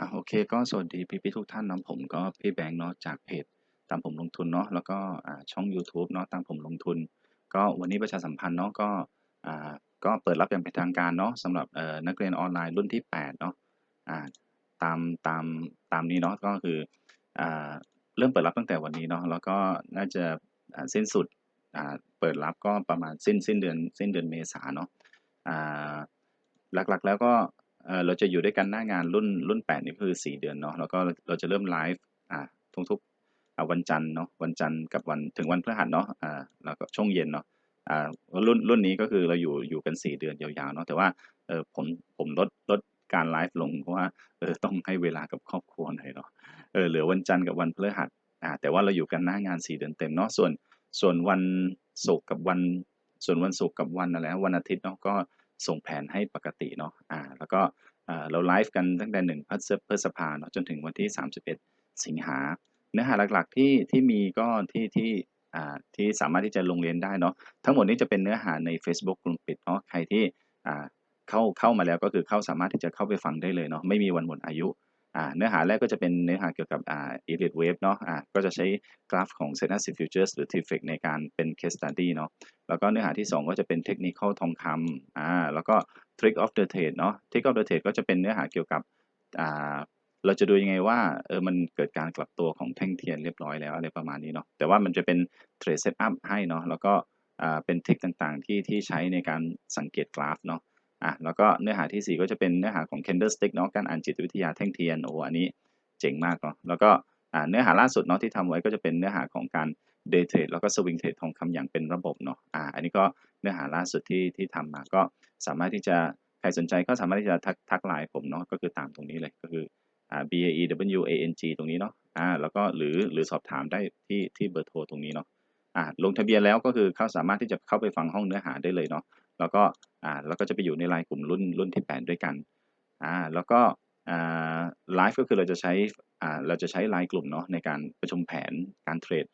อ่าโอเคก็สวัสดีพี่พี่ทุกท่านนะผมก็พี่แบงค์เนาะจากเพจตามผมลงทุนเนาะแล้วก็อ่าช่อง YouTube เนาะตามผมลงทุน ก็วันนี้ประชาสัมพันธ์เนาะก็อ่าก็เปิดรับอย่างเป็นทางการเนาะสำหรับเอ่อนักเรียนออนไลน์รุ่นที่8เนาะอ่าตามตามตามนี้เนาะก็คืออ่าเริ่มเปิดรับตั้งแต่วันนี้เนาะแล้วก็น่าจะอ่าสิ้นสุดอ่าเปิดรับก็ประมาณสิ้นสิ้นเดือนสิ้นเดือนเมษาเนาะอ่าหลักๆแล้วก็ เราจะอยู่ด้วยกันหน้างานรุ่นรุ่น 8 นี่คือ 4 เดือนเนาะแล้วก็เราจะเริ่มไลฟ์อ่าทุกๆวันจันทร์เนาะวันจันทร์กับวันถึงวันพฤหัสเนาะอ่าแล้วก็ช่วงเย็นเนาะอ่ารุ่นรุ่นนี้ก็คือเราอยู่อยู่กัน 4 เดือนยาวๆเนาะแต่ว่าเออผมผมลดลดการไลฟ์ลงเพราะว่าเออต้องให้เวลากับครอบครัวหน่อยเนาะเออเหลือวันจันทร์กับวันพฤหัสอ่าแต่ว่าเราอยู่กันหน้างาน 4 เดือนเต็มเนาะส่วนส่วนวันศุกร์กับวันส่วนวันศุกร์กับวันอะไรนะวันอาทิตย์เนาะก็ ส่งแผนให้ปกติเนาะอ่าแล้วก็เราไลฟ์กันตั้งแต่1พฤษพฤษภาเนาะจนถึงวันที่ 31 สิงหา เนื้อหาหลักๆที่ที่มีก็ที่ที่อ่าที่สามารถที่จะลงเรียนได้เนาะทั้งหมดนี้จะเป็นเนื้อหาใน Facebook กลุ่มปิดเนาะใครที่อ่าเข้าเข้ามาแล้วก็คือเข้าสามารถที่จะเข้าไปฟังได้เลยเนาะไม่มีวันหมดอายุ เนื้อหาแรกก็จะเป็นเนื้อหาเกี่ยวกับอ่า Elite Wave เนาะอ่าก็จะใช้กราฟของ s e t a s Futures หรือ TFX ในการเป็น case study เนาะแล้วก็เนื้อหาที่ 2 ก็จะเป็น Technical ทองคำอ่าแล้วก็ trick of the trade เนาะ trick of the trade ก็จะเป็นเนื้อหาเกี่ยวกับอ่าเราจะดูยังไงว่าเออมันเกิดการกลับตัวของแท่งเทียนเรียบร้อยแล้วอะไรประมาณนี้เนาะแต่ว่ามันจะเป็น trade setup ให้เนาะแล้วก็เป็นเทริคต่างๆที่ที่ใช้ในการสังเกตกราฟเนาะ อะแล้วก็เนื้อหาที่ 4 ก็จะเป็นเนื้อหาของ candlestick เนาะการอ่านจิตวิทยาแท่งเทียนโอ้อันนี้เจ๋งมากเนาะแล้วก็อ่าเนื้อหาล่าสุดเนาะที่ทำไว้ก็จะเป็นเนื้อหาของการ day trade แล้วก็ swing trade ทองคำอย่างเป็นระบบเนาะอ่าอันนี้ก็เนื้อหาล่าสุดที่ที่ทำมาก็สามารถที่จะใครสนใจก็สามารถที่จะทักทักไลน์ผมเนาะก็คือตามตรงนี้เลยก็คืออ่า b a e w a n g ตรงนี้เนาะอ่าแล้วก็หรือหรือสอบถามได้ที่ที่เบอร์โทรตรงนี้เนาะอ่าลงทะเบียนแล้วก็คือเขาสามารถที่จะเข้าไปฟังห้องเนื้อหาได้เลยเนาะ แล้วก็อ่าแล้วก็จะไปอยู่ในไลน์กลุ่มรุ่นรุ่นที่ 8 ด้วยกันอ่าแล้วก็อ่าไลฟ์ก็คือเราจะใช้อ่าเราจะใช้ไลน์กลุ่มเนาะในการประชุมแผนการเทรด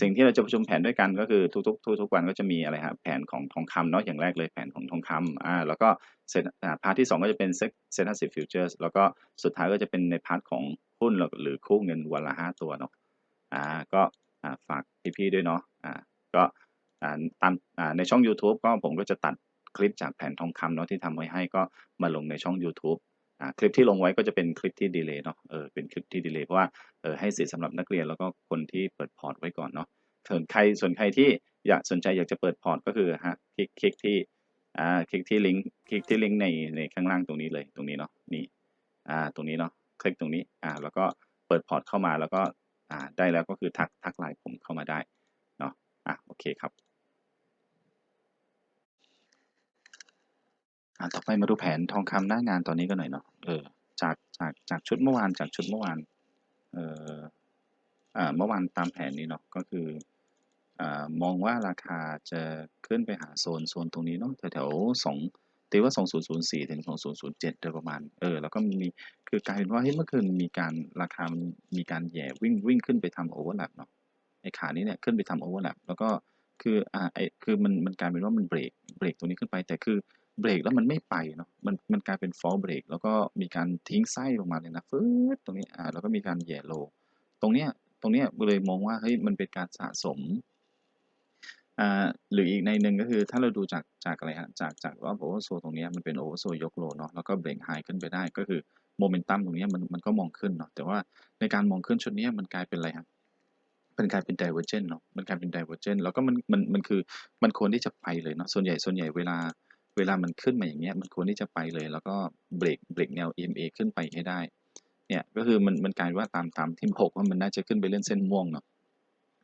สิ่งที่เราจะประชุมแผนด้วยกันก็คือทุกๆทุกๆวันก็จะมีอะไรครับแผนของทองคำเนาะอย่างแรกเลยแผนของทองคำอ่าแล้วก็เซตอ่าพาร์ทที่ 2 ก็จะเป็นเซ็ตเซ็ตสิบฟิวเจอร์สแล้วก็สุดท้ายก็จะเป็นในพาร์ทของหุ้นหรือคู่เงินวันละ 5 ตัวเนาะอ่าก็อ่าฝากพี่ๆด้วยเนาะอ่าก็อ่าตามอ่าในช่อง YouTube ก็ผมก็จะตัด คลิปจากแผ่นทองคำเนาะที่ทำไว้ให้ก็มาลงในช่อง YouTube อ่าคลิปที่ลงไว้ก็จะเป็นคลิปที่ดีเลย์เนาะเออเป็นคลิปที่ดีเลย์เพราะว่าเออให้สิทธิ์สำหรับนักเรียนแล้วก็คนที่เปิดพอร์ตไว้ก่อนเนาะส่วนใครส่วนใครที่อยากสนใจอยากจะเปิดพอร์ตก็คือฮะคลิกคลิกที่อ่าคลิกที่ลิงก์คลิกที่ลิงก์ในในข้างล่างตรงนี้เลยตรงนี้เนาะนี่อ่าตรงนี้เนาะคลิกตรงนี้อ่าแล้วก็เปิดพอร์ตเข้ามาแล้วก็อ่าได้แล้วก็คือทักทักไลน์ผมเข้ามาได้เนาะอะโอเคครับ อ่าต่อไปมาดูแผนทองคำหน้างานตอนนี้กันหน่อยเนาะเออจากจากจากชุดเมื่อวานจากชุดเมื่อวานเอออ่าเมื่อวานตามแผนนี้เนาะก็คืออ่ามองว่าราคาจะขึ้นไปหาโซนโซนตรงนี้เนาะแถวๆสองตีว่า 2004 ถึง 2007 โดยประมาณ เออ แล้วก็มีคือกลายเป็นว่า เฮ้ย เมื่อคืนมีการราคา มีการแย่วิ่งวิ่งขึ้นไปทำโอเวอร์แลปเนาะ ไอ้ขานี้เนี่ยขึ้นไปทำโอเวอร์แลปแล้วก็คือ อ่า ไอ้คือมัน มันกลายเป็นว่ามันเบรก เบรกตรงนี้ขึ้นไป แต่คือ เบรกแล้วมันไม่ไปเนาะมันมันกลายเป็นฟอลเบรกแล้วก็มีการทิ้งไส้ลงมาเลยนะฟืดตรงนี้อ่าแล้วก็มีการแย่โล ตรงเนี้ยตรงเนี้ยเลยมองว่าเฮ้ยมันเป็นการสะสมอ่าหรืออีกในหนึ่งก็คือถ้าเราดูจากจากอะไรฮะจากจากรอบโอเวอร์โซตรงเนี้ยมันเป็นโอเวอร์โซยกโลเนาะแล้วก็เบรกไฮขึ้นไปได้ก็คือโมเมนตัมตรงเนี้ยมันมันก็มองขึ้นเนาะแต่ว่าในการมองขึ้นชุดนี้มันกลายเป็นอะไรครับมันกลายเป็น divergent เนาะมันกลายเป็น divergent แล้วก็มันมันมันคือมันควรที่จะไปเลยเนาะส่วนใหญ่ส่วนใหญ่เวลา เวลามันขึ้นมาอย่างเงี้ยมันควรที่จะไปเลย แล้วก็เบรกเบรกแนว EMA ขึ้นไปให้ได้ เนี่ยก็คือมันมันกลายว่าตามตามที่บอกว่ามันน่าจะขึ้นไปเล่นเส้นม่วงเนาะ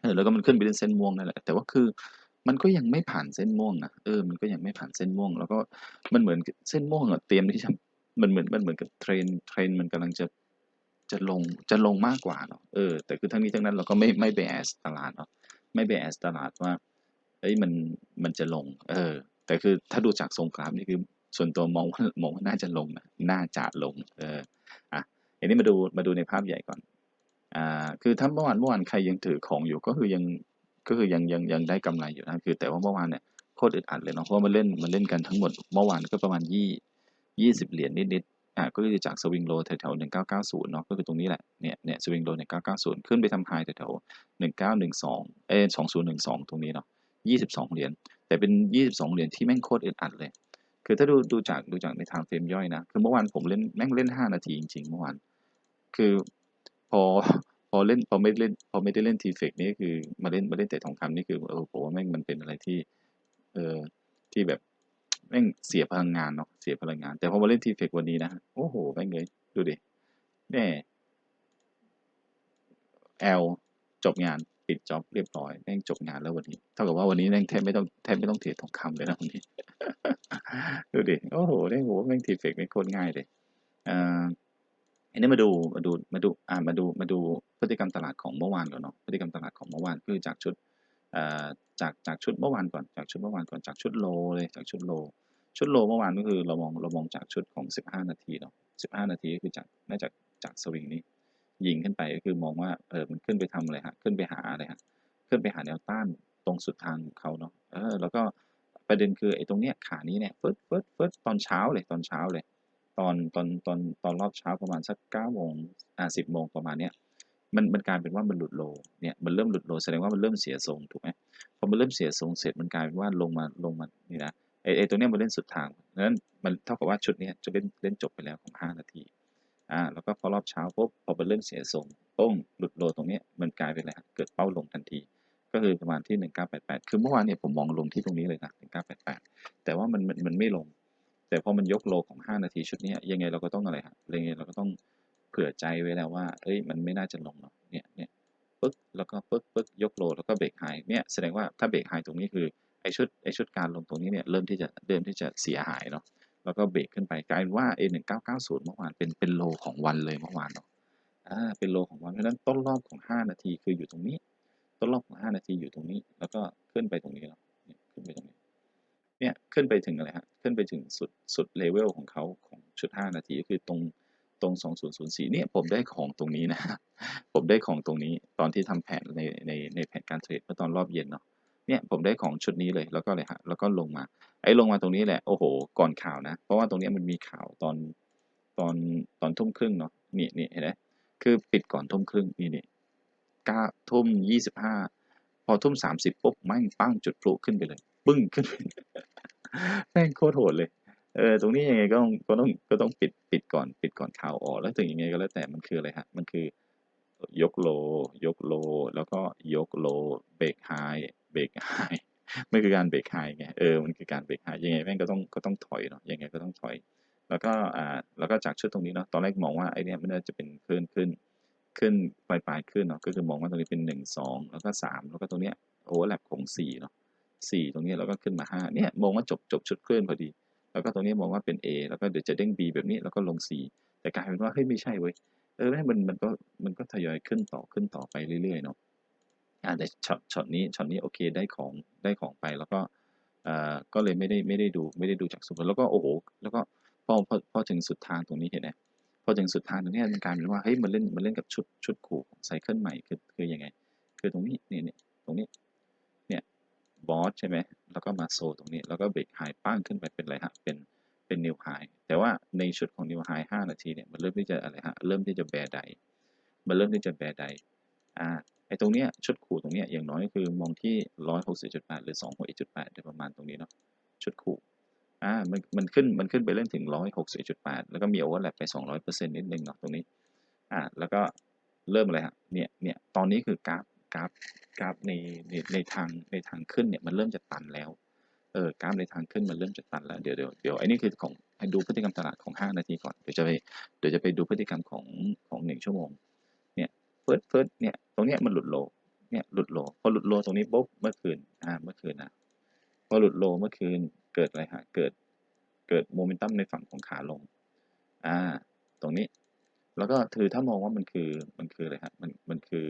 เออแล้วก็มันขึ้นไปเล่นเส้นม่วงนั่นแหละแต่ว่าคือมันก็ยังไม่ผ่านเส้นม่วงนะเออมันก็ยังไม่ผ่านเส้นม่วง แล้วก็มันเหมือนเส้นม่วงอะเตรียมที่จะมันเหมือนมันเหมือนกับเทรนเทรนมันกำลังจะจะลงจะลงมากกว่าเนาะเออแต่คือทั้งนี้ทั้งนั้นเราก็ไม่ไม่ bias ตลาดเนาะไม่ bias ตลาดว่าเอ้ยมันมันจะลง เออ แต่คือถ้าดูจากทรงกราฟนี่คือส่วนตัวมองว่ามองว่าน่าจะลงนะน่าจะลง เอออะอันนี้มาดูมาดูในภาพใหญ่ก่อน อ่า คือถ้าเมื่อวานเมื่อวานใครยังถือของอยู่ก็คือยังก็คือยังยังยังได้กำไรอยู่นะคือ แต่ว่าเมื่อวานเนี่ยโคตรอึดอัดเลยเนาะเพราะมันเล่นมันเล่นกันทั้งหมดเมื่อวานก็ประมาณยี่ยี่สิบเหรียญนิดอ่าก็คือจากสวิงโลแถวๆ1990เก้าเก้าศูนย์เนาะก็คือตรงนี้แหละเนี่ยเนี่ยสวิงโล1990ขึ้นไปทำไฮแถวๆ1912เอ้ย2012ตรงนี้เนาะ22เหรียญ แต่เป็น 22 เหรียญที่แม่งโคตรอึดอัดเลย คือถ้าดูดูจากดูจากในทางเฟรมย่อยนะ คือเมื่อวานผมเล่นแม่งเล่น 5 นาทีจริงๆเมื่อวาน คือพอพอเล่นพอไม่เล่นพอไม่ได้เล่นทีเฟกนี่คือมาเล่นมาเล่นแต่ทองคำนี่คือเออผมว่าแม่งมันเป็นอะไรที่เออที่แบบแม่งเสียพลังงานเนาะเสียพลังงาน แต่พอมาเล่นทีเฟกวันนี้นะโอ้โหแม่งเลยดูดิแน่แอลจบงาน ปิดจ็อบเรียบร้อยแม่งจบงานแล้ววันนี้ เท่ากับว่าวันนี้แม่งแทบไม่ต้องแทบไม่ต้องเทรดทองคำเลยนะวันนี้ ดูดิ โอ้โหได้โหแม่งทีเฟกไม่งโคตรง่ายเลยอ่าอันนี้มาดูมาดูมาดูอ่ามาดูมาดูพฤติกรรมตลาดของเมื่อวานก่อนเนาะพฤติกรรมตลาดของเมื่อวานคือจากชุดอ่อจากจากชุดเมื่อวานก่อนจากชุดเมื่อวานก่อนจากชุดโลเลยจากชุดโล ชุดโลเมื่อวานก็คือเรามองเรามองจากชุดของ 15 นาทีเนาะ15 นาทีก็คือจากน่าจะจากสวิงนี้ ยิงขึ้นไปก็คือมองว่าเออมันขึ้นไปทำอะไรฮะขึ้นไปหาอะไรฮะขึ้นไปหาแนวต้านตรงสุดทางของเขาเนาะเออแล้วก็ประเด็นคือไอ้ตรงเนี้ยขานี้เนี่ยเฟิร์สเฟิร์สเฟิร์สตอนเช้าเลยตอนเช้าเลย ตอนตอนตอนตอนรอบเช้าประมาณสักเก้าโมงอ่าสิบโมงประมาณเนี้ยมันมันกลายเป็นว่ามันหลุดโลเนี่ยมันเริ่มหลุดโลแสดงว่ามันเริ่มเสียทรงถูกไหมพอมันเริ่มเสียทรงเสร็จมันกลายเป็นว่าลงมาลงมานี่นะไอไอตัวเนี้ยมันเล่นสุดทางนั้นมันเท่ากับว่าชุดนี้จะเล่นเล่นจบไปแล้วของห้านาที อ่าแล้วก็พอรอบเช้าปุ๊บพอมันเริ่มเสียทรงป้งหลุดโลตรงเนี้ยมันกลายเป็นอะไรเกิดเป้าลงทันที ก็คือประมาณที่ 1988 คือเมื่อวานเนี่ยผมมองลงที่ตรงนี้เลยนะ 1988 แต่ว่ามันมันมันไม่ลง แต่พอมันยกโลของ 5 นาทีชุดนี้ยังไงเราก็ต้องอะไรฮะยังไงเราก็ต้องเผื่อใจไว้แล้วว่าเอ้ยมันไม่น่าจะลงเนาะเนี่ยเนี่ยปึ๊กแล้วก็ปึ๊กปึ๊กยกโลแล้วก็เบรกไฮเนี่ยแสดงว่าถ้าเบรกไฮตรงนี้คือไอชุดไอชุดการลงตรงนี้เนี่ยเริ่มที่จะเริ่มที่จะเสียหายเนาะ แล้วก็เบรกขึ้นไปกลายเป็นว่า A1990 เมื่อวานเป็นเป็นโลของวันเลยเมื่อวานเนาะอ่าเป็นโลของวันเพราะฉะนั้นต้นรอบของ 5 นาทีคืออยู่ตรงนี้ ต้นรอบของ 5 นาทีอยู่ตรงนี้ แล้วก็ขึ้นไปตรงนี้แล้วเนี่ยขึ้นไปตรงนี้เนี่ยขึ้นไปถึงอะไรฮะขึ้นไปถึงสุดสุดเลเวลของเขาของชุด 5 นาทีก็คือตรงตรง 2004เนี่ยผมได้ของตรงนี้นะผมได้ของตรงนี้ตอนที่ทำแผนในในในแผนการเทรดเมื่อตอนรอบเย็นเนาะ เนี่ยผมได้ของชุดนี้เลยแล้วก็เลยฮะแล้วก็ลงมาไอ้ลงมาตรงนี้แหละโอ้โห ก่อนข่าวนะ เพราะว่าตรงนี้มันมีข่าวตอนตอนตอนทุ่มครึ่งเนาะนี่นี่เห็นไหมคือปิดก่อนทุ่มครึ่งนี่นี่เก้าทุ่มยี่สิบห้าพอทุ่มสามสิบปุ๊บแม่งปั้งจุดพลุขึ้นไปเลยปึ้งขึ้นไปแม่งโคตรโหดเลยเออตรงนี้ยังไงก็ต้องก็ต้องก็ต้องปิดปิดก่อนปิดก่อนข่าวออกแล้วถึงยังไงก็แล้วแต่มันคืออะไรฮะมันคือยกโล ยกโล แล้วก็ยกโลเบรกไฮ เบรกไฮมันคือการเบรกไฮไงเออมันคือการเบรกไฮยังไงแม่งก็ต้องก็ต้องถอยเนาะยังไงก็ต้องถอย แล้วก็อ่าแล้วก็จากชุดตรงนี้เนาะตอนแรกมองว่าไอเนี้ยมันน่าจะเป็นขึ้นขึ้นขึ้นปลายปลายขึ้นเนาะก็คือมองว่าตรงนี้เป็นหนึ่งสองแล้วก็สามแล้วก็ตรงเนี้ยโอเวอร์แลปของสี่เนาะสี่ตรงนี้แล้วก็ขึ้นมาห้าเนี่ยมองว่าจบจบชุดเคลื่อนพอดี แล้วก็ตรงนี้มองว่าเป็น A แล้วก็เดี๋ยวจะเด้ง B แบบนี้แล้วก็ลง C แต่กลายเป็นว่าเฮ้ยไม่ใช่เว้ยเออแล้วมันมันก็มันก็ทยอยขึ้นต่อขึ้นต่อไปเรื่อยๆเนาะ อ่าแต่ช็อตช็อตนี้ช็อตนี้โอเคได้ของได้ของไปแล้วก็อ่าก็เลยไม่ได้ไม่ได้ดูไม่ได้ดูจากสุดแล้วก็โอ้โหแล้วก็พอพอพอถึงสุดทางตรงนี้เห็นไหมพอถึงสุดทางตรงนี้มันกลายเป็นว่าเฮ้ยมันเล่นมันเล่นกับชุดชุดขู่ของไซเคิลใหม่คือคือยังไง คือตรงนี้เนี่ยเนี่ยตรงนี้เนี่ยบอสใช่ไหมแล้วก็มาโซตรงนี้แล้วก็เบรกไฮปั้งขึ้นไปเป็นอะไรฮะเป็นเป็นนิวไฮแต่ว่าในชุดของนิวไฮห้านาทีเนี่ยมันเริ่มที่จะอะไรฮะเริ่มที่จะแบร์ไดมันเริ่มที่จะแบร์ไดอ่า อตรงเนี้ยชุดขู่ตรงเนี้ยอย่างน้อยก็คือมองที่ร้อยหกสิบจุดแปดหรือสองหกจุดแปดโดยประมาณตรงนี้เนาะชุดขู่อ่ามันมันขึ้นมันขึ้นไปเล่นถึงร้อยหกสิบจุดแปดแล้วก็มีโอเวอร์แลปไปสองร้อยเปอร์เซ็นต์นิดนึงเนาะตรงนี้อ่าแล้วก็เริ่มอะไรฮะเนี่ยเนี่ยตอนนี้คือกราฟกราฟกราฟในในในทางในทางขึ้นเนี่ยมันเริ่มจะตันแล้วเออกราฟในทางขึ้นมันเริ่มจะตันแล้วเดี๋ยวเดี๋ยวเดี๋ยวไอ้นี่คือของให้ดูพฤติกรรมตลาดของห้านาทีก่อนเดี๋ยวจะไปเดี๋ยวจะไปดูพฤติกรรมของของหนึ่งชั่วโมง เฟิร์สเฟิร์สเนี่ยตรงเนี้ยมันหลุดโลเนี่ยหลุดโลพอหลุดโลตรงนี้ปุ๊บเมื่อคืนอ่าเมื่อคืนนะพอหลุดโลเมื่อคืนเกิดอะไรฮะเกิดเกิดโมเมนตัมในฝั่งของขาลงอ่าตรงนี้ แล้วก็คือถ้ามองว่ามันคือมันคืออะไรฮะมันมันคือ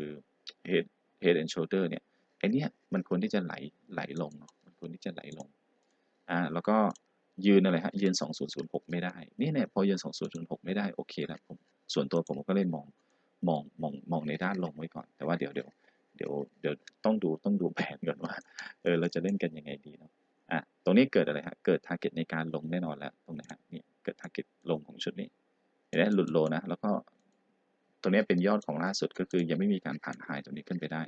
head head and shoulder เนี่ยไอเนี้ยมันควรที่จะไหลไหลลงเนาะมันควรที่จะไหลลงอ่าแล้วก็ยืนอะไรฮะยืน 2006 ไม่ได้ นี่เนี่ยพอยืน 2006 ไม่ได้ โอเคแล้วผมส่วนตัวผมก็เลยมอง มองมองมองในด้านลงไว้ก่อน แต่ว่าเดี๋ยวเดี๋ยวเดี๋ยวเดี๋ยวต้องดูต้องดูแผนก่อนว่าเออเราจะเล่นกันยังไงดีเนาะอะตรงนี้เกิดอะไรฮะเกิด target ในการลงแน่นอนแล้วตรงไหนฮะนี่เกิด target ลงของชุดนี้เห็นไหมหลุดโลนะแล้วก็ตัวเนี้เป็นยอดของล่าสุดก็คือยังไม่มีการผ่านไฮตัวนี้ขึ้นไปได้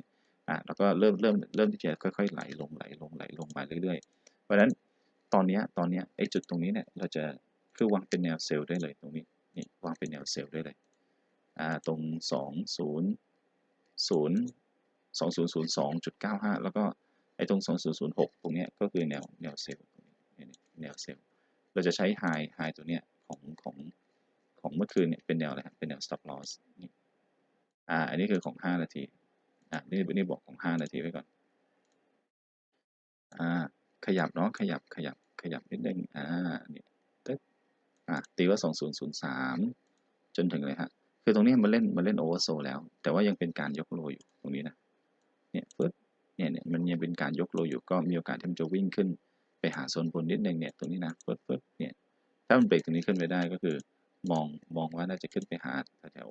อะแล้วก็เริ่มเริ่มเริ่มที่จะค่อยๆไหลลงไหลลงไหลลงมาเรื่อยๆ เพราะฉะนั้นตอนนี้ตอนนี้ไอ้จุดตรงนี้เนี่ยเราจะคือวางเป็นแนวเซลล์ได้เลยตรงนี้นี่วางเป็นแนวเซลล์ได้เลย ตรงสองศูนย์ศูนย์สองศูนย์ศูนย์สองจุดเก้าห้าแล้วก็ไอ้ตรงสองศูนย์ศูนย์หกตรงเนี้ยก็คือแนวแนวเซลล์แนวเซลล์ เราจะใช้ไฮไฮตัวเนี้ยของของของเมื่อคืนเนี่ยเป็นแนวอะไรครับเป็นแนว stop loss นี่อ่าอันนี้คือของห้านาทีอ่านี่นี่บอกของห้านาทีไว้ก่อนอ่าขยับเนาะขยับขยับขยับนิดนึงอ่านี่ตึ๊ดอ่าตีว่าสองศูนย์ศูนย์สามจนถึงเลยฮะ คือตรงนี้มันเล่นมันเล่นโอเวอร์โซแล้ว แต่ว่ายังเป็นการยกโลอยู่ตรงนี้นะเนี่ยปึ๊บเนี่ยเนี่ยมันยังเป็นการยกโลอยู่ก็มีโอกาสที่มันจะวิ่งขึ้น ไปหาโซนบนนิดนึงเนี่ยตรงนี้นะปึ๊บปึ๊บเนี่ยถ้ามันเบรกตรงนี้ขึ้นไปได้ก็คือ มองมองว่าน่าจะขึ้นไปหาแถว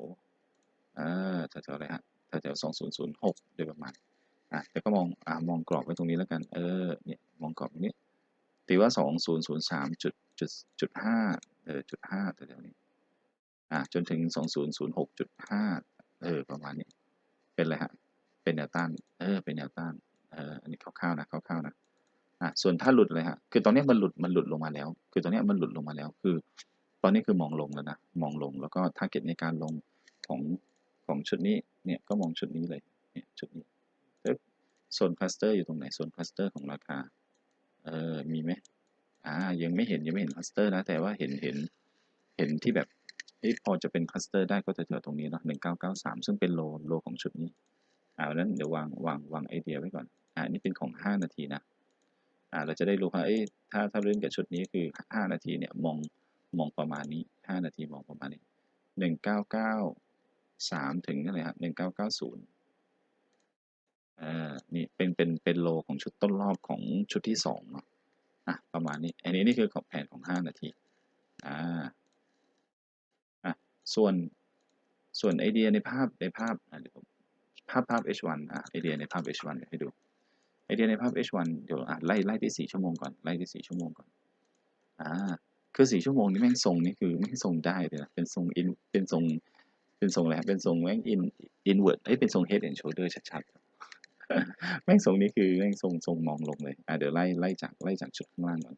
อ่าแถวอะไรฮะแถวสองศูนย์ศูนย์หกโดยประมาณอะแต่ก็มองอ่ามองกรอบไว้ตรงนี้แล้วกันเออเนี่ยมองกรอบตรงนี้ตีว่าสองศูนย์ศูนย์สามจุดจุดจุดห้าเออจุดห้าแถว อะจนถึงสองศูนย์ศูนย์หกจุดห้าเออ ประมาณนี้ เป็นอะไรฮะ เป็นแนวต้าน เออ เป็นแนวต้าน เออ อันนี้คร่าวๆนะคร่าวๆนะ อะ ส่วนถ้าหลุดเลยฮะ คือตอนนี้มันหลุด มันหลุดลงมาแล้ว คือตอนนี้มันหลุดลงมาแล้ว คือ ตอนนี้คือมองลงแล้วนะ มองลง แล้วก็ทาร์เก็ตในการลงของของชุดนี้ เนี่ย ก็มองชุดนี้เลย เนี่ยชุดนี้โซนคลัสเตอร์อยู่ตรงไหน โซนคลัสเตอร์ของราคา เออ มีไหมอ่า ยังไม่เห็น ยังไม่เห็นคลัสเตอร์นะ แต่ว่าเห็น เห็น เห็นที่แบบ เฮ้ยพอจะเป็นคลัสเตอร์ได้ก็จะแถวตรงนี้เนาะหนึ่งเก้าเก้าสามซึ่งเป็นโลโลของชุดนี้อ่านั้นเดี๋ยววางวางวางไอเดียไว้ก่อนอ่านี่เป็นของห้านาทีนะอ่าเราจะได้รู้ว่าเอ้ยถ้าถ้าเล่นกับชุดนี้คือห้านาทีเนี่ยมองมองประมาณนี้ห้านาทีมองประมาณนี้หนึ่งเก้าเก้าสามถึงอะไรครับหนึ่งเก้าเก้าศูนย์อ่านี่เป็นเป็นเป็นโลของชุดต้นรอบของชุดที่สองเนาะอะประมาณนี้อันนี้นี่คือของแผนของห้านาทีอ่า ส่วนส่วนไอเดียในภาพในภาพอะเดี๋ยวผมภาพภาพ H1 อะไอเดียในภาพ H1 เดี๋ยวให้ดูไอเดียในภาพ H1 เดี๋ยวอะไล่ไล่ที่สี่ชั่วโมงก่อนไล่ที่สี่ชั่วโมงก่อนอ่าคือสี่ชั่วโมงนี้แม่งทรงนี่คือแม่งทรงได้เลยนะเป็นทรงอินเป็นทรงเป็นทรงอะไรเป็นทรงแม่งอินอินเวิร์ดเฮ้ยเป็นทรง head and shoulder ชัดๆแม่งทรงนี้คือแม่งทรงทรงมองลงเลยอ่าเดี๋ยวไล่ไล่จากไล่จากชุดข้างล่างก่อน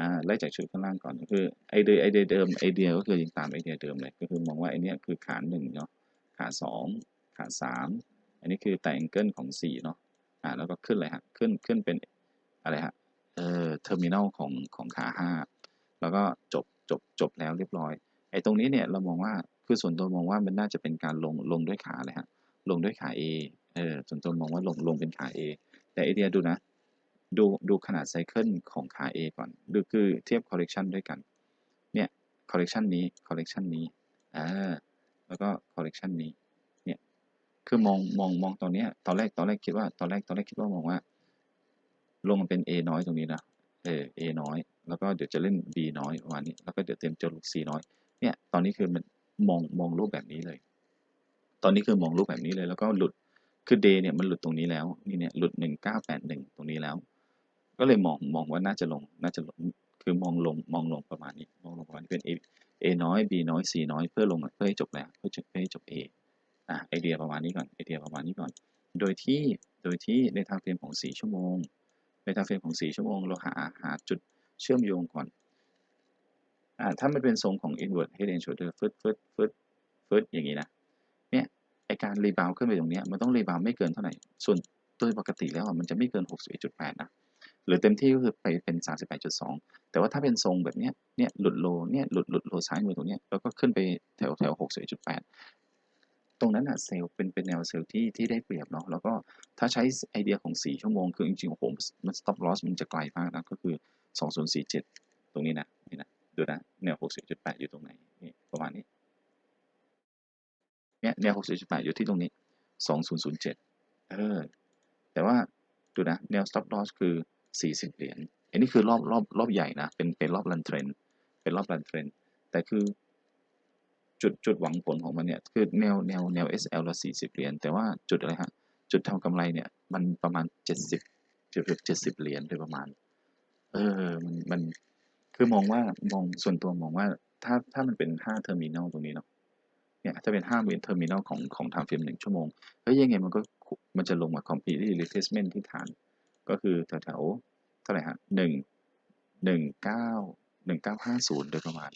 อ่าไล่จากชุดข้างล่างก่อนก็คือไอเดียไอเดียเดิมไอเดียก็คือยังตามไอเดียเดิมเลยก็คือมองว่าไอเนี้ยคือขาหนึ่งเนาะขาสองขาสามอันนี้คือแต่งเกิลของสี่เนาะอ่าแล้วก็ขึ้นเลยฮะขึ้นขึ้นเป็นอะไรฮะเออเทอร์มินอลของของขาห้าแล้วก็จบจบจบแล้วเรียบร้อยไอ้ตรงนี้เนี่ยเรามองว่าคือส่วนตัวมองว่ามันน่าจะเป็นการลงลงด้วยขาเลยฮะลงด้วยขา A เออส่วนตัวมองว่าลงลงเป็นขา A แต่ไอเดียดูนะ ดูดูขนาดไซเคิลของขา A ก่อน ดูคือเทียบคอลเลกชันด้วยกัน เนี่ยคอลเลกชันนี้คอลเลกชันนี้อ่าแล้วก็คอลเลกชันนี้ เนี่ย คือมองมองมองตอนเนี้ยตอนแรกตอนแรกคิดว่าตอนแรกตอนแรกคิดว่ามองว่า ลงมาเป็น A น้อยตรงนี้นะเออ A น้อย แล้วก็เดี๋ยวจะเล่น B น้อยประมาณนี้ แล้วก็เดี๋ยวเตรียมจะลุก C น้อย เนี่ย ตอนนี้คือมันมองมองรูปแบบนี้เลย ตอนนี้คือมองรูปแบบนี้เลย แล้วก็หลุด คือ Day เนี่ยมันหลุดตรงนี้แล้ว นี่เนี่ยหลุด 1981 ตรงนี้แล้ว ก็เลยมองมองว่าน่าจะลงน่าจะลงคือมองลงมองลงประมาณนี้มองลงประมาณนี้เป็น A A น้อย B น้อย C น้อยเพื่อลงเพื่อให้จบแล้วเพื่อเพื่อให้จบ A อะไอเดียประมาณนี้ก่อนไอเดียประมาณนี้ก่อน โดยที่โดยที่ในทางเฟรมของ 4 ชั่วโมง ในทางเฟรมของ 4 ชั่วโมง เราหาหาจุดเชื่อมโยงก่อนอ่าถ้ามันเป็นทรงของ inward head and shoulder ฟึดฟึดฟึดฟึดอย่างนี้นะเนี่ยไอการรีบาวขึ้นไปตรงเนี้ยมันต้องรีบาวไม่เกินเท่าไหร่ส่วนโดยปกติแล้วอะมันจะไม่เกิน 61.8 นะ หรือเต็มที่ก็คือไปเป็น 38.2 แต่ว่าถ้าเป็นทรงแบบเนี้ยเนี่ยหลุดโลเนี่ยหลุดหลุดโลซ้ายมือตรงเนี้ยแล้วก็ขึ้นไปแถวแถว61.8 ตรงนั้นน่ะเซลล์เป็นเป็นแนวเซลล์ที่ที่ได้เปรียบเนาะแล้วก็ถ้าใช้ไอเดียของ 4 ชั่วโมง คือจริงๆโอ้โฮมัน stop loss มันจะไกลมากนะก็คือ 2047 ตรงนี้นะนี่นะดูนะแนว61.8อยู่ตรงไหนนี่ประมาณนี้เนี่ยแนว61.8อยู่ที่ตรงนี้ 2007 เออ แต่ว่าดูนะ แนว stop loss คือ 40 เหรียญอันนี้คือรอบรอบรอบใหญ่นะ เป็นเป็นรอบ run trend เป็นรอบ run trend แต่คือจุดจุดหวังผลของมันเนี่ย คือแนวแนวแนว SL ละ40 เหรียญแต่ว่าจุดอะไรครับจุดทำกำไรเนี่ย มันประมาณ 70เกือบๆ70เหรียญโดยประมาณ เออมันมันคือมองว่ามองส่วนตัวมองว่าถ้าถ้ามันเป็นห้าเทอร์มินอลตรงนี้เนาะเนี่ยถ้าเป็นห้าเทอร์มินอลของของทางฟิล์มหนึ่งชั่วโมงเฮ้ยยังไงมันก็มันจะลงมา completely retracement ที่ฐาน ก็คือแถวๆเท่าไหร่ฮะหนึ่งหนึ่งเก้าหนึ่งเก้าห้าศูนย์โดยประมาณ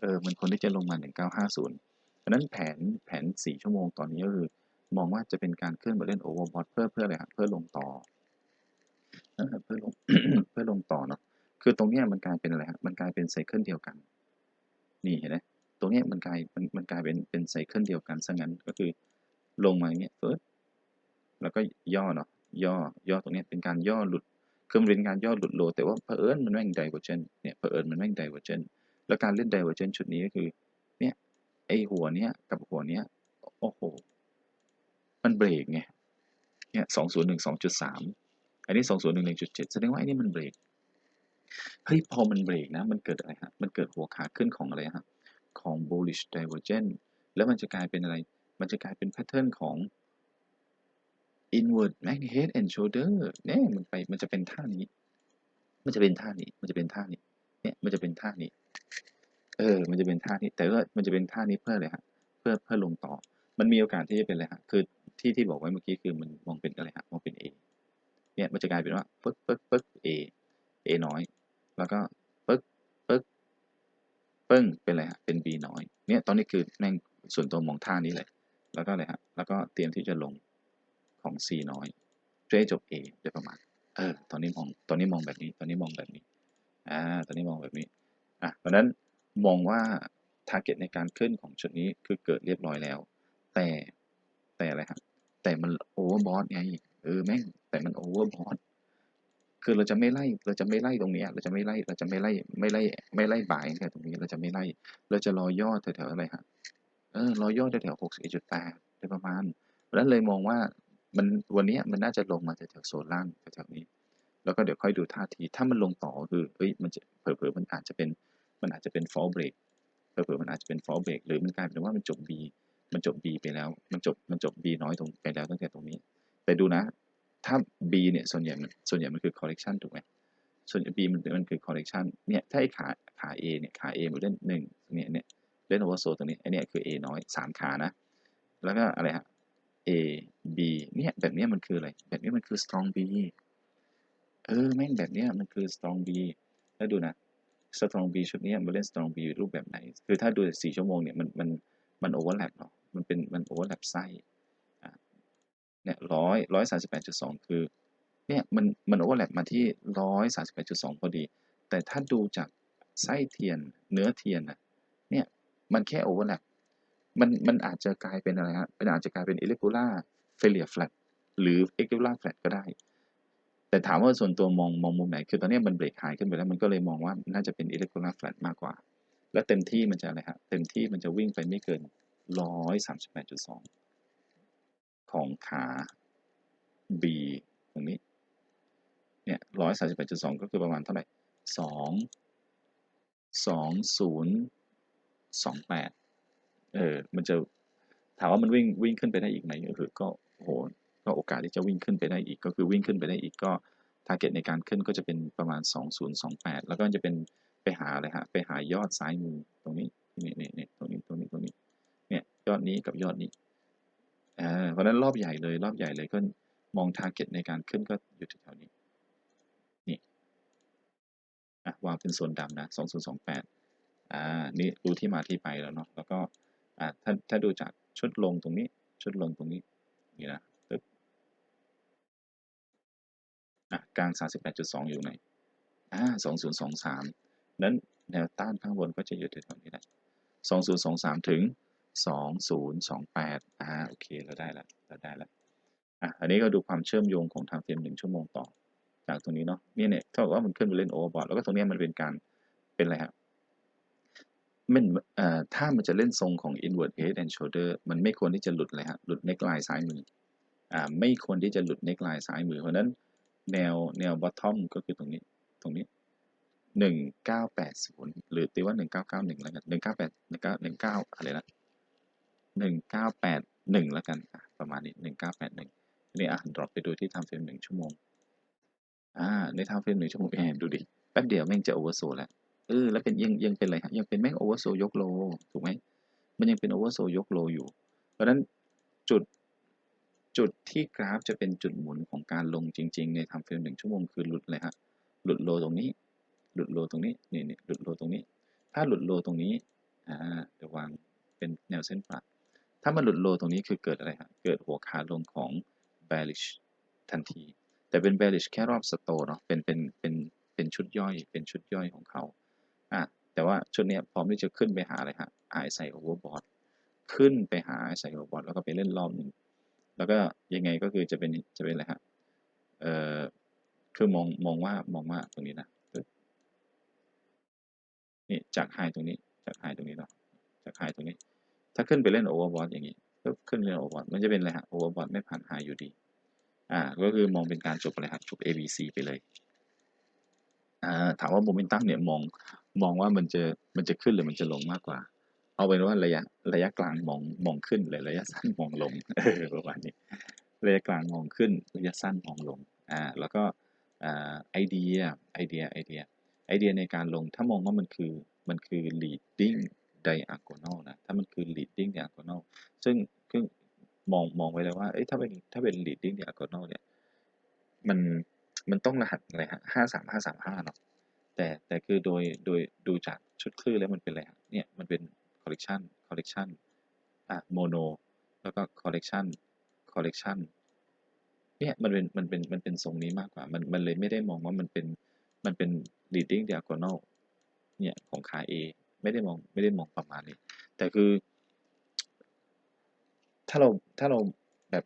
เออ มันควรที่จะลงมาหนึ่งเก้าห้าศูนย์เพราะนั้นแผนแผนสี่ชั่วโมงตอนนี้ก็คือ มองว่าจะเป็นการเคลื่อนมาเล่นโอเวอร์บอทเพื่อเพื่ออะไรครับเพื่อลงต่อเพื่อลงเพื่อลงต่อเนาะ คือตรงนี้มันกลายเป็นอะไรครับมันกลายเป็นไซเคิลเดียวกัน นี่เห็นไหมตรงนี้มันกลายมันมันกลายเป็นเป็นไซเคิลเดียวกันซะงั้นก็คือลงมาอย่างเงี้ยเฟิร์สแล้วก็ย่อเนาะ ย่อย่อตรงนี้เป็นการย่อหลุดคือมันเป็นการย่อหลุดโล แต่ว่าเผอิญมันแม่งไดเวอร์เจนเนี่ยเผอิญมันแม่งไดเวอร์เจนแล้วการเล่นไดเวอร์เจนชุดนี้ก็คือเนี่ยไอหัวเนี้ยกับหัวเนี้ยโอ้โหมันเบรกไงเนี่ยสองศูนย์หนึ่งสองจุดสามอันนี้สองศูนย์หนึ่งหนึ่งจุดเจ็ดแสดงว่าไอ้นี่มันเบรกเฮ้ยพอมันเบรกนะ มันเกิดอะไรฮะ มันเกิดหัวขาขึ้นของอะไรฮะ ของ bullish divergence แล้วมันจะกลายเป็นอะไร มันจะกลายเป็นแพทเทิร์นของ inward magnet head and shoulder เนี่ยมันไปมันจะเป็นท่านี้ มันจะเป็นท่านี้ มันจะเป็นท่านี้ เนี่ยมันจะเป็นท่านี้ เออ มันจะเป็นท่านี้ แต่ว่ามันจะเป็นท่านี้เพื่ออะไรฮะ เพื่อเพื่อลงต่อ มันมีโอกาสที่จะเป็นอะไรฮะ คือที่ที่บอกไว้เมื่อกี้คือมันมองเป็นอะไรฮะ มองเป็น A เนี่ยมันจะกลายเป็นว่าปึ๊กปึ๊กปึ๊ก A A น้อย แล้วก็ปึ๊กปึ๊กปึ้งเป็นอะไรฮะ เป็น B น้อย เนี่ยตอนนี้คือแม่งส่วนตัวมองท่านี้เลย แล้วก็อะไรฮะ แล้วก็เตรียมที่จะลง ของ C น้อยเพื่อให้จบ A โดยประมาณ เออ ตอนนี้มอง ตอนนี้มองแบบนี้ ตอนนี้มองแบบนี้ อ่า ตอนนี้มองแบบนี้ อะ เพราะฉะนั้นมองว่า target ในการขึ้นของชุดนี้คือเกิดเรียบร้อยแล้ว แต่แต่อะไรครับแต่มันโอเวอร์บอทไง เออแม่ง แต่มันโอเวอร์บอทคือเราจะไม่ไล่ เราจะไม่ไล่ตรงเนี้ยเราจะไม่ไล่ เราจะไม่ไล่ ไม่ไล่ ไม่ไล่บ่ายแค่ตรงนี้ เราจะไม่ไล่ เราจะรอย่อแถวๆอะไรฮะ เออ รอย่อแถวๆหกสิบเอจุดแปดโดยประมาณเพราะนั้นเลยมองว่า มันวันนี้มันน่าจะลงมาแถวๆโซนล่างแถวๆนี้ แล้วก็เดี๋ยวค่อยดูท่าที ถ้ามันลงต่อคือเฮ้ยมันจะเผลอๆมันอาจจะเป็นมันอาจจะเป็น fall break เผลอๆมันอาจจะเป็น fall break หรือมันกลายเป็นว่ามันจบ B มันจบ B ไปแล้ว มันจบมันจบ B น้อยตรงไปแล้วตั้งแต่ตรงนี้ แต่ดูนะ ถ้า B เนี่ยส่วนใหญ่มันส่วนใหญ่มันคือ correction ถูกไหมส่วนใหญ่ B มันมันคือ correction เนี่ยถ้าไอ้ขาขา A เนี่ยขา A มันเล่นหนึ่งเนี่ยเนี่ยเล่น oversold ตรงนี้ไอ้เนี่ยคือ A น้อยสามขานะ แล้วก็อะไรฮะ A B เนี่ยแบบเนี้ยมันคืออะไร แบบนี้มันคือ strong B เออแม่งแบบเนี้ยมันคือ strong B แล้วดูนะ strong B ชุดนี้มันเล่น strong B รูปแบบไหน คือถ้าดูสี่ชั่วโมงเนี่ยมันมันมัน overlap เนาะมันเป็นมัน overlap ไส้อ่เนี่ยร้อยร้อยสามสิบแปดจุดสองคือเนี่ยมันมัน overlap มาที่ร้อยสามสิบแปดจุดสองพอดี แต่ถ้าดูจากไส้เทียนเนื้อเทียนนะเนี่ยมันแค่ overlap มันมันอาจจะกลายเป็นอะไรฮะมันอาจจะกลายเป็นเอเลกูล่าเฟลเลียแฟลตหรือเอ็กคูล่าแฟลตก็ได้ แต่ถามว่าส่วนตัวมองมองมุมไหน คือตอนนี้มันเบรกหายขึ้นไปแล้วมันก็เลยมองว่าน่าจะเป็นเอเลกูล่าแฟลตมากกว่า และเต็มที่มันจะอะไรฮะเต็มที่มันจะวิ่งไปไม่เกิน 138.2 ของขา B ตรงนี้เนี่ย138.2 ก็คือประมาณเท่าไหร่ 2 2028 เออ มันจะถามว่ามันวิ่งวิ่งขึ้นไปได้อีกไหมก็คือก็โอ้โหก็โอกาสที่จะวิ่งขึ้นไปได้อีก ก็คือวิ่งขึ้นไปได้อีกก็ทาร์เก็ตในการขึ้นก็จะเป็นประมาณ 2028 แล้วก็จะเป็นไปหาอะไรฮะ ไปหายอดซ้ายมือตรงนี้นี่นี่นี่ตรงนี้ตรงนี้ตรงนี้ เนี่ยยอดนี้กับยอดนี้อ่าเพราะนั้นรอบใหญ่เลยรอบใหญ่เลยก็มองทาร์เก็ตในการขึ้นก็อยู่แถวๆนี้ นี่อะวางเป็นโซนดำนะ 2028อ่า นี่รู้ที่มาที่ไปแล้วเนาะ แล้วก็ อ่าถ้าถ้าดูจากชุดลงตรงนี้ ชุดลงตรงนี้นี่นะตึ๊บอะกลาง 38.2 อยู่ไหนอ่า2023 นั้นแนวต้านข้างบนก็จะอยู่แถวๆนี้แหละ2023 ถึง 2028อ่าโอเคเราได้ล้วเราได้ล้วอะอันนี้ก็ดูความเชื่อมโยงของทางเฟรม1ชั่วโมงต่อ จากตรงนี้เนาะเนี่ยเนี่ยเท่ากับว่ามันขึ้นไปเล่นโอเวอร์บอทแล้วก็ตรงนี้มันเป็นการเป็นอะไรครับ มันถ้ามันจะเล่นทรงของ inward head and shoulder มันไม่ควรที่จะหลุดเลยครับหลุด neckline ซ้ายมืออ่าไม่ควรที่จะหลุด neckline ซ้ายมือ เพราะนั้นแนวแนว bottom ก็คือตรงนี้ ตรงนี้ 1980 หรือตีว่า 1991 แล้วกัน 198 19 19อะไรนะ1981 แล้วกัน ประมาณนี้ 1981นี้อะ drop ไปดูที่ time frame 1ชั่วโมง อ่า ใน time frame 1ชั่วโมงแหมดูดิ แป๊บเดียวแม่งจะ oversold แล้ว เออแล้วเป็นยังยังเป็นอะไรฮะยังเป็นแม่งโอเวอร์โซยกโลถูกไหมมันยังเป็นโอเวอร์โซยกโลอยู่ เพราะฉะนั้นจุดจุดที่กราฟจะเป็นจุดหมุนของการลงจริง ๆ ในทำเฟรมหนึ่งชั่วโมงคือหลุดเลยฮะหลุดโลตรงนี้ หลุดโลตรงนี้นี่นี่หลุดโลตรงนี้ ถ้าหลุดโลตรงนี้อ่าเดี๋ยววางเป็นแนวเส้นประถ้ามันหลุดโลตรงนี้คือเกิดอะไรฮะเกิดหัวขาลงของ bearish ทันที แต่เป็น bearish แค่รอบสโตเนาะเป็นเป็นเป็นเป็นชุดย่อย เป็นชุดย่อยของเขา อะแต่ว่าชุดนี้พร้อมที่จะขึ้นไปหาอะไรฮะ RSI overbought ขึ้นไปหา RSI overbought แล้วก็ไปเล่นรอบหนึ่งแล้วก็ยังไงก็คือจะเป็นจะเป็นอะไรฮะเอ่อคือมองมองว่ามองว่าตรงนี้นะนี่จากไฮตรงนี้จากไฮตรงนี้เนาะจากไฮตรงนี้ ถ้าขึ้นไปเล่น overbought อย่างนี้ก็ขึ้นเล่น overbought มันจะเป็นอะไรฮะ overbought ไม่ผ่านไฮอยู่ดีอ่าก็คือมองเป็นการจบอะไรครับจบ ABC ไปเลยอ่าถามว่าโมเมนตัมเนี่ยมอง มองว่ามันจะมันจะขึ้นหรือมันจะลงมากกว่า เอาเป็นว่าระยะระยะกลางมองมองขึ้นเลยระยะสั้นมองลงประมาณนี้ระยะกลางมองขึ้นระยะสั้นมองลงอ่าแล้วก็อ่าไอเดียไอเดียไอเดียไอเดียในการลงถ้ามองว่ามันคือมันคือ leading diagonal นะถ้ามันคือ leading diagonal ซึ่งคือมองมองไว้เลยว่าเอ้ยถ้าเป็นถ้าเป็น leading diagonal เนี่ยมันมันต้องรหัสอะไรฮะห้าสามห้าสามห้าเนาะ แต่แต่คือโดยโดยดูจากชุดคลื่นแล้วมันเป็นอะไรฮะเนี่ยมันเป็น collection collection อะ mono แล้วก็ collection collection เนี่ยมันเป็นมันเป็นมันเป็นทรงนี้มากกว่า มันมันเลยไม่ได้มองว่ามันเป็นมันเป็น leading diagonal เนี่ยของขา A ไม่ได้มองไม่ได้มองประมาณนี้ แต่คือ ถ้าเราถ้าเราแบบ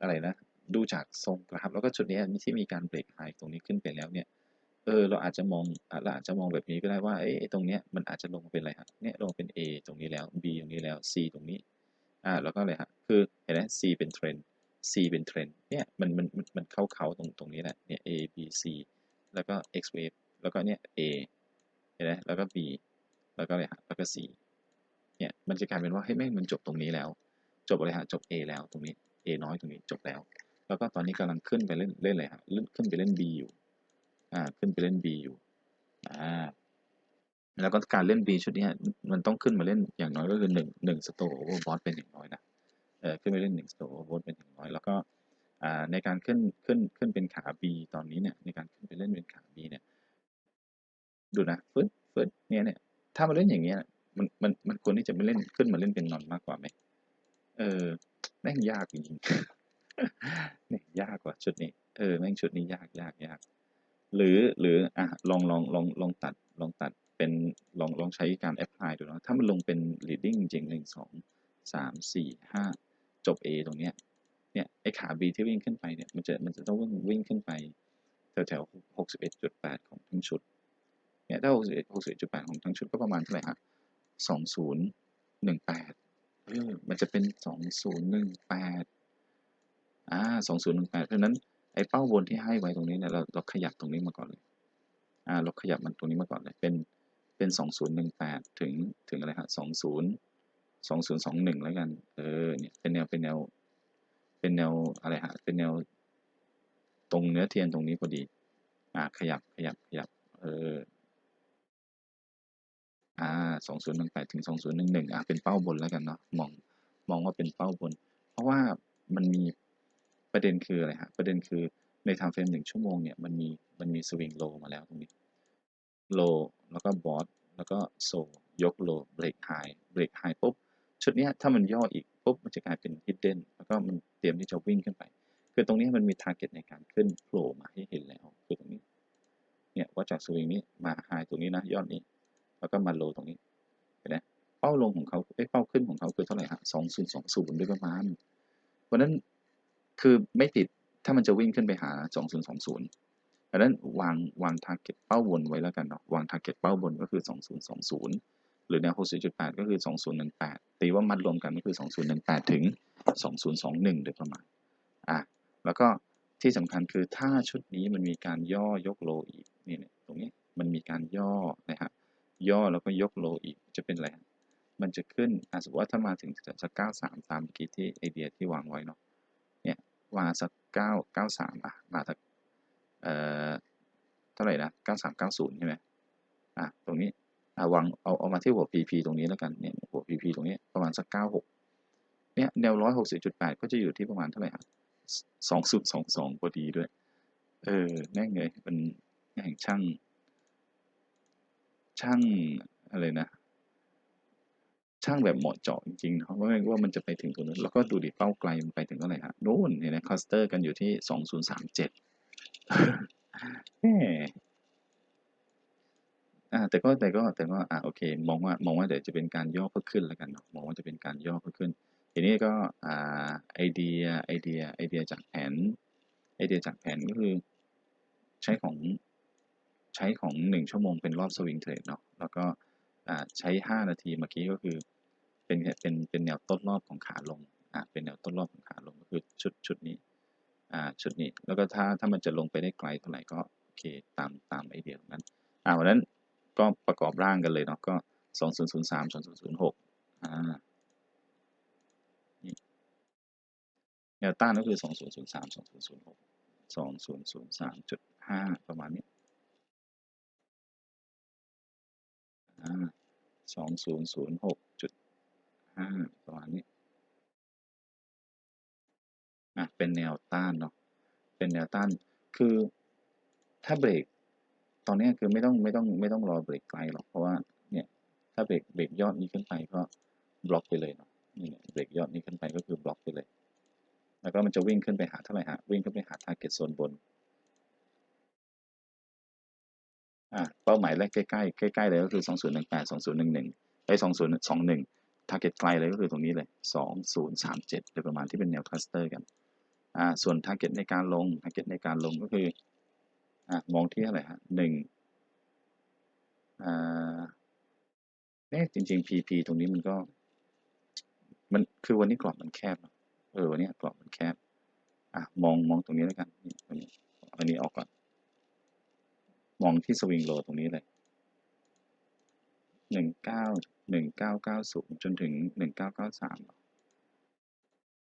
อะไรนะ ดูจากทรงกราฟแล้วก็จุดนี้ที่มีการเบรกไฮตรงนี้ขึ้นไปแล้วเนี่ย เออเราอาจจะมองอะเราอาจจะมองแบบนี้ก็ได้ว่าเอ้ตรงเนี้ยมันอาจจะลงมาเป็นอะไรฮะเนี่ยลงเป็น A ตรงนี้แล้ว B ตรงนี้แล้ว C ตรงนี้อ่าแล้วก็อะไรฮะคือเห็นไหม C เป็นเทรนด์ C เป็นเทรนด์เนี่ยมันมันมันเข้าเขาตรงตรงนี้แหละเนี่ย A B C แล้วก็ X wave แล้วก็เนี่ย A เห็นไหมแล้วก็ B แล้วก็อะไรฮะแล้วก็ C เนี่ยมันจะกลายเป็นว่าเฮ้ยแม่งมันจบตรงนี้แล้ว จบอะไรฮะจบ A แล้วตรงนี้ A น้อยตรงนี้จบแล้ว แล้วก็ตอนนี้กำลังขึ้นไปเล่นเล่นอะไรฮะขึ้นไปเล่น B อยู่ อ่าขึ้นไปเล่น B อยู่อ่าแล้วก็การเล่น B ชุดนี้มันต้องขึ้นมาเล่นอย่างน้อยก็คือหนึ่งหนึ่งสโตร์โอเวอร์บอสเป็นอย่างน้อยนะเออขึ้นไปเล่นหนึ่งสโตร์โอเวอร์บอสเป็นอย่างน้อย แล้วก็อ่าในการขึ้นขึ้นขึ้นเป็นขา B ตอนนี้เนี่ยในการขึ้นไปเล่นเป็นขา B เนี่ยดูนะฟึดฟึดเนี่ยเนี่ยถ้ามาเล่นอย่างเงี้ยมันมันมันควรที่จะไม่เล่นขึ้นมาเล่นเป็นนอนมากกว่าไหมเออแม่งยากจริงๆเนี่ยยากกว่าชุดนี้ เออแม่งชุดนี้ยากยากยาก หรือหรืออะลองลองลองลองตัดลองตัดเป็นลองลองใช้การ apply ดูเนาะถ้ามันลงเป็น leading จริงหนึ่งสองสามสี่ห้าจบ A ตรงเนี้ยเนี่ยไอ้ขา B ที่วิ่งขึ้นไปเนี่ยมันจะมันจะต้องวิ่งวิ่งขึ้นไปแถวแถวหกสิบเอ็ดจุดแปดของทั้งชุดเนี่ยถ้าหกสิบเอ็ดหกสิบเอ็ดจุดแปดของทั้งชุดก็ประมาณเท่าไหร่ฮะสองศูนย์หนึ่งแปดเออมันจะเป็นสองศูนย์หนึ่งแปดอ่าสองศูนย์หนึ่งแปดเพราะนั้น ไอ้เป้าบนที่ให้ไว้ตรงนี้เนี่ยเราเราขยับตรงนี้มาก่อนเลยอ่าเราขยับมันตรงนี้มาก่อนเลยเป็นเป็นสองศูนย์หนึ่งแปดถึงถึงอะไรฮะสองศูนย์สองศูนย์สองหนึ่งแล้วกัน เออ เนี่ย เป็นแนว เป็นแนว เป็นแนวอะไรฮะ เป็นแนว ตรงเนื้อเทียนตรงนี้พอดี อ่า ขยับ ขยับ ขยับ เออ อ่าสองศูนย์หนึ่งแปดถึงสองศูนย์หนึ่งหนึ่งอ่าเป็นเป้าบนแล้วกันเนาะ มอง มองว่าเป็นเป้าบน เพราะว่ามันมี ประเด็นคืออะไรฮะประเด็นคือใน time frame หนึ่งชั่วโมงเนี่ยมันมีมันมีสวิงโลมาแล้วตรงนี้โลแล้วก็บอสแล้วก็โซยกโลเบรกไฮเบรกไฮปุ๊บชุดนี้ถ้ามันย่ออีกปุ๊บมันจะกลายเป็นฮิดเด้นแล้วก็มันเตรียมที่จะวิ่งขึ้นไป คือตรงนี้มันมีทาร์เก็ตในการขึ้นโผล่มาให้เห็นแล้วคือตรงนี้เนี่ยว่าจากสวิงนี้มาไฮตรงนี้นะยอดนี้ แล้วก็มาโลตรงนี้เห็นไหมเป้าลงของเขาเอ้เป้าขึ้นของเขาคือเท่าไหร่ฮะสองศูนย์สองศูนย์ด้วยประมาณเพราะนั้น คือไม่ติดถ้ามันจะวิ่งขึ้นไปหา 2020ดังนั้นวางวางทาร์เก็ตเป้าบนไว้แล้วกันเนาะวางทาร์เก็ตเป้าบนก็คือ 2020 หรือแนว 60.8 ก็คือ 2018 ตีว่ามัดรวมกันก็คือ 2018 ถึง 2021 โดยประมาณอะแล้วก็ที่สำคัญคือถ้าชุดนี้มันมีการย่อยกโลอีกนี่เนี่ยตรงนี้มันมีการย่อนะฮะย่อแล้วก็ยกโลอีกจะเป็นอะไรมันจะขึ้นอะสมมติว่าถ้ามาถึงสัก93ตามเมื่อกี้ที่ไอเดียที่วางไว้เนาะ มาสักเก้าเก้าสามอะมาสักเอ่อเท่าไหร่นะเก้าสามเก้าศูนย์ใช่ไหมอะตรงนี้อะวางเอาเอามาที่หัว PP ตรงนี้แล้วกันเนี่ยหัว PP ตรงนี้ประมาณสักเก้าหกเนี่ยแนวร้อยหกสิบจุดแปดก็จะอยู่ที่ประมาณเท่าไหร่ครับสองสุดสองสองพอดีด้วย เออแน่งเลยมันแม่งช่าง ช่างอะไรนะ ช่างแบบเหมาะเจาะจริงๆเนาะว่าว่ามันจะไปถึงตรงนั้นแล้วก็ดูดิเป้าไกลมันไปถึงเท่าไหร่ฮะโน่นเนี่ยนะคลัสเตอร์กันอยู่ที่สองศูนย์สามเจ็ดอ่าแต่ก็แต่ก็แต่ก็อ่าโอเค มองว่ามองว่าเดี๋ยวจะเป็นการย่อเพิ่มขึ้นแล้วกันเนาะมองว่าจะเป็นการย่อเพิ่มขึ้น ทีนี้ก็อ่าไอเดียไอเดียไอเดียจากแผน ไอเดียจากแผนก็คือ ใช้ของใช้ของหนึ่งชั่วโมงเป็นรอบสวิงเทรดเนาะแล้วก็อ่าใช้ห้านาทีเมื่อกี้ก็คือ เป็นเป็นเป็นแนวต้นรอบของขาลงอ่าเป็นแนวต้นรอบของขาลงก็คือชุดชุดนี้อ่าชุดนี้แล้วก็ถ้าถ้ามันจะลงไปได้ไกลเท่าไหร่ก็โอเคตามตามไอเดียตรงนั้นอ่าวันนั้นก็ประกอบร่างกันเลยเนาะก็ 2003 2006อ่าแนวต้านก็คือ 2003 2006 2003.5 ประมาณนี้อ่า2006.5 ห้าประมาณนี้อะเป็นแนวต้านเนาะเป็นแนวต้านคือถ้าเบรกตอนนี้คือไม่ต้องไม่ต้องไม่ต้องรอเบรกไกลหรอกเพราะว่าเนี่ยถ้าเบรกเบรกยอดนี้ขึ้นไปก็บล็อกไปเลยเนาะนี่เนี่ยเบรกยอดนี้ขึ้นไปก็คือบล็อกไปเลย แล้วก็มันจะวิ่งขึ้นไปหาเท่าไหร่ฮะวิ่งขึ้นไปหา target โซนบนอ่าเป้าหมายแรกใกล้ๆใกล้ๆเลยก็คือ 2018 2011ไอ้2021 target ไกลเลยก็คือตรงนี้เลย 2037โดยประมาณที่เป็นแนวคลัสเตอร์กันอ่าส่วน target ในการลง target ในการลงก็คืออ่ามองที่เท่าไรฮะหนึ่งอ่าเนี่ยจริง ๆ PP ตรงนี้มันก็ มันคือวันนี้กรอบมันแคบเออวันนี้กรอบมันแคบอะมองมองตรงนี้แล้วกันนี่อันนี้อันนี้ออกก่อน มองที่สวิงโลตรงนี้เลยหนึ่งเก้า หนึ่งเก้าเก้าศูนย์จนถึงหนึ่งเก้าเก้าสาม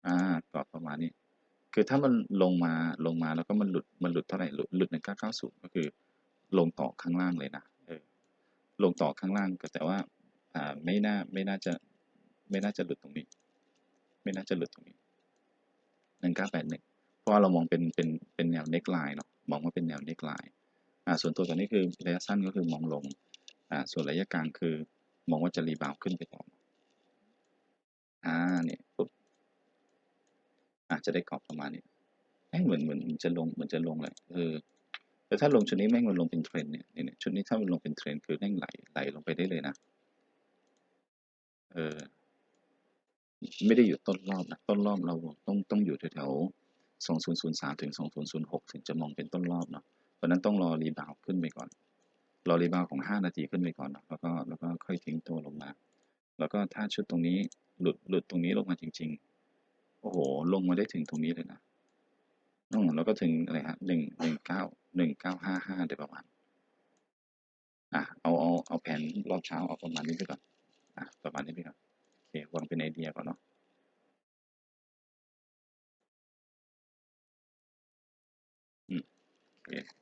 อ่ากรอบประมาณนี้ คือถ้ามันลงมาลงมาแล้วก็มันหลุดมันหลุดเท่าไหร่หลุดหลุดหนึ่งเก้าเก้าศูนย์ก็คือลงต่อข้างล่างเลยนะเออลงต่อข้างล่างก็แต่ว่าอ่าไม่น่าไม่น่าจะไม่น่าจะหลุดตรงนี้ ไม่น่าจะหลุดตรงนี้หนึ่งเก้าแปดหนึ่งเพราะว่าเรามองเป็นเป็นเป็นแนวเน็กไลน์เนาะมองว่าเป็นแนวเน็กไลน์อ่าส่วนตัวตอนนี้คือระยะสั้นก็คือมองลงอ่าส่วนระยะกลางคือ มองว่าจะรีบาวขึ้นไปต่อ อ่า เนี่ยปุ๊บอาจจะได้กรอบประมาณนี้เอ้เหมือนเหมือนจะลงเหมือนจะลงเลยเออแต่ถ้าลงชุดนี้แม่งมันลงเป็นเทรนด์เนี่ยเนี่ยเนี่ยชุดนี้ถ้ามันลงเป็นเทรนด์คือแม่งไหลไหลลงไปได้เลยนะ เออ ไม่ได้อยู่ต้นรอบนะต้นรอบเราต้องต้องอยู่แถวๆสองศูนย์ศูนย์สามถึงสองศูนย์ศูนย์หกถึงจะมองเป็นต้นรอบเนาะเพราะนั้นต้องรอรีบาวขึ้นไปก่อน รอรีบาวด์ของห้านาทีขึ้นไปก่อนเนาะแล้วก็แล้วก็ค่อยทิ้งตัวลงมา แล้วก็ถ้าชุดตรงนี้หลุดหลุดตรงนี้ลงมาจริง ๆ โอ้โห ลงมาได้ถึงตรงนี้เลยนะอืมแล้วก็ถึงอะไรฮะหนึ่งหนึ่งเก้าหนึ่งเก้าห้าห้าโดยประมาณอะเอาเอาเอาแผนรอบเช้าเอาประมาณนี้ไปก่อนอะประมาณนี้ไปก่อนโอเควางเป็นไอเดียก่อนเนาะอืมโอเค